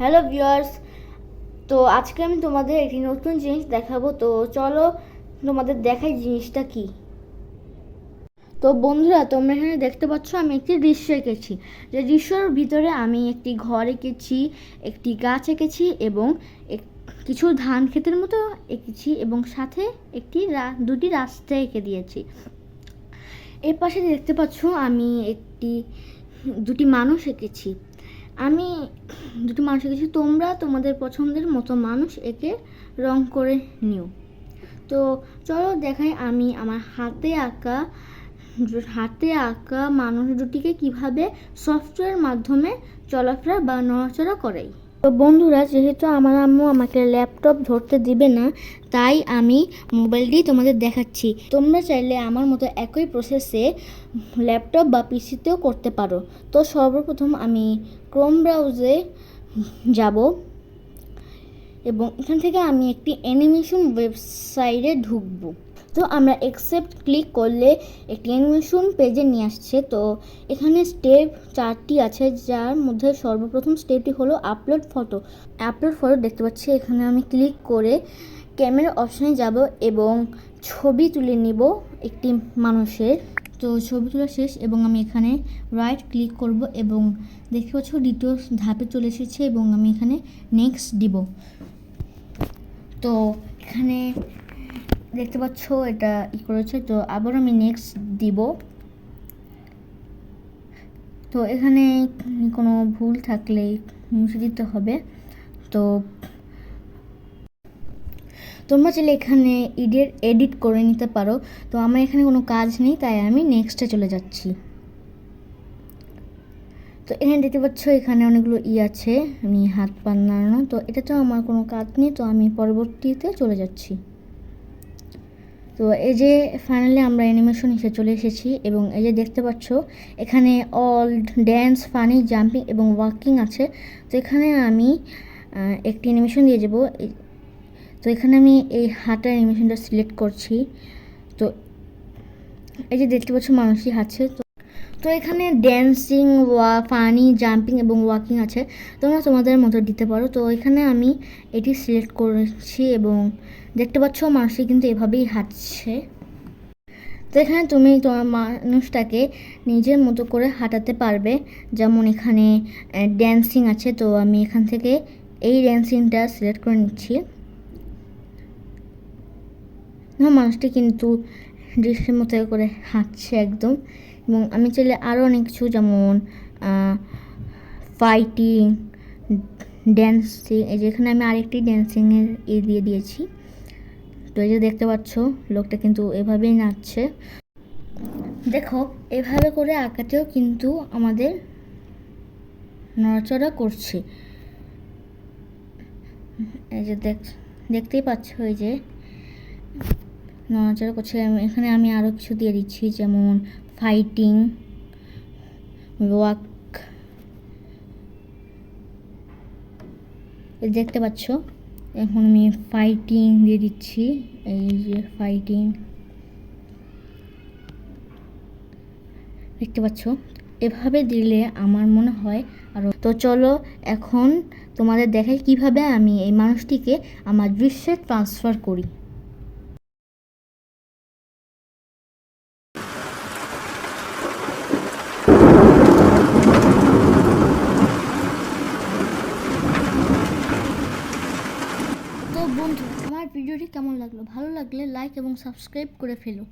Hello viewers, তো আজকে আমি তোমাদের একটি নতুন জিনিস দেখাবো, তো চলো তোমাদের দেখাই জিনিসটা কি। তো বন্ধুরা, তোমরা এখানে দেখতে পাচ্ছ আমি একটি দৃশ্য এঁকেছি। যে দৃশ্যর ভিতরে আমি একটি ঘর এঁকেছি, একটি গাছ এঁকেছি এবং কিছু ধান ক্ষেতের মতো এঁকেছি এবং সাথে একটি দুটি রাস্তা এঁকে দিয়েছি। এর পাশে দেখতে পাচ্ছ আমি একটি, দুটি মানুষ এঁকেছি। আমি দুটি মানুষ এঁকেছি তোমরা তোমাদের পছন্দের মতো মানুষ একে রং করে নিও। তো চলো দেখাই আমি আমার হাতে আঁকা হাতে আঁকা মানুষ দুটিকে কীভাবে সফটওয়্যার মাধ্যমে চলাফেরা বা নড়াচড়া করাই। তো বন্ধুরা, যেহেতু আমার আম্মু আমাকে ল্যাপটপ ধরতে দিবে না, তাই আমি মোবাইলটি তোমাদের দেখাচ্ছি। তোমরা চাইলে আমার মতো একই প্রসেসে ল্যাপটপ বা পিসিতেও করতে পারো। তো সর্বপ্রথম আমি ক্রোম ব্রাউজে যাব এবং এখান থেকে আমি একটি অ্যানিমেশন ওয়েবসাইটে ঢুকবো। তো আমরা অ্যাকসেপ্ট ক্লিক করলে একটি অ্যানিমেশন পেজে নিয়ে আসছে। তো এখানে স্টেপ চারটি আছে, যার মধ্যে সর্বপ্রথম স্টেপটি হলো আপলোড ফটো আপলোড ফটো দেখতে পাচ্ছি, এখানে আমি ক্লিক করে ক্যামেরা অপশানে যাব এবং ছবি তুলে নিব একটি মানুষের। তো ছবি তোলা শেষ এবং আমি এখানে রাইট ক্লিক করব এবং দেখতে পাচ্ছ দ্বিতীয় ধাপে চলে এসেছে এবং আমি এখানে নেক্সট দিব। তো এখানে দেখতে পাচ্ছ, এটা ই করেছে, তো আবার আমি নেক্সট দিব। তো এখানে কোনো ভুল থাকলে মুছে দিতে হবে। তো তোমরা চাইলে এখানে ইডিট এডিট করে নিতে পারো। তো আমার এখানে কোনো কাজ নেই, তাই আমি নেক্সটে চলে যাচ্ছি। তো এখানে দেখতে পাচ্ছ, এখানে অনেকগুলো ই আছে, আমি হাত পা নাড়ানো। তো এটা তো আমার কোনো কাজ নেই, তো আমি পরবর্তীতে চলে যাচ্ছি। তো এই যে ফাইনালি আমরা অ্যানিমেশন হিসেবে চলে এসেছি এবং এই যে দেখতে পাচ্ছ, এখানে অল ড্যান্স ফানি জাম্পিং এবং ওয়াকিং আছে। তো এখানে আমি একটি অ্যানিমেশন দিয়ে যাব। তো এখানে আমি এই হাঁটার অ্যানিমেশনটা সিলেক্ট করছি। তো এই যে দেখতে পাচ্ছ মানুষই হাঁটছে। তো তো এখানে ড্যান্সিং ওয়া ফানি জাম্পিং এবং ওয়াকিং আছে। তোমরা তোমাদের মতো দিতে পারো। তো এখানে আমি এটি সিলেক্ট করেছি এবং দেখতে পাচ্ছ মানুষটি কিন্তু এভাবেই হাঁটছে। তো এখানে তুমি তোমার মানুষটাকে নিজের মতো করে হাঁটাতে পারবে। যেমন এখানে ড্যান্সিং আছে। তো আমি এখান থেকে এই ড্যান্সিংটা সিলেক্ট করে নিচ্ছি। মানুষটি কিন্তু দৃশ্যের মতো করে হাঁটছে একদম। এবং আমি চাইলে আরও অনেক কিছু, যেমন ফাইটিং ড্যান্সিং এই যে এখানে আমি আরেকটি ড্যান্সিংয়ের ই দিয়ে দিয়েছি। তো এই যে দেখতে পাচ্ছ, লোকটা কিন্তু এভাবেই নাচছে। দেখো, এভাবে করে আঁকাতেও কিন্তু আমাদের নড়াচড়া করছে। এই যে দেখ, দেখতেই পাচ্ছ, এই যে নড়াচড়া করছে এখানে আমি আরও কিছু দিয়ে দিচ্ছি, যেমন ফাইটিং ওয়াক দেখতে পাচ্ছ, এখন আমি ফাইটিং দিয়ে দিচ্ছি, এই যে ফাইটিং দেখতে পাচ্ছ, এভাবে দিলে আমার মনে হয় আরও তো চলো এখন তোমাদের দেখাই কীভাবে আমি এই মানুষটিকে আমার দৃশ্যে ট্রান্সফার করি তো বন্ধু আমার ভিডিওটি কেমন লাগল? ভালো লাগলে লাইক এবং সাবস্ক্রাইব করে ফেলো।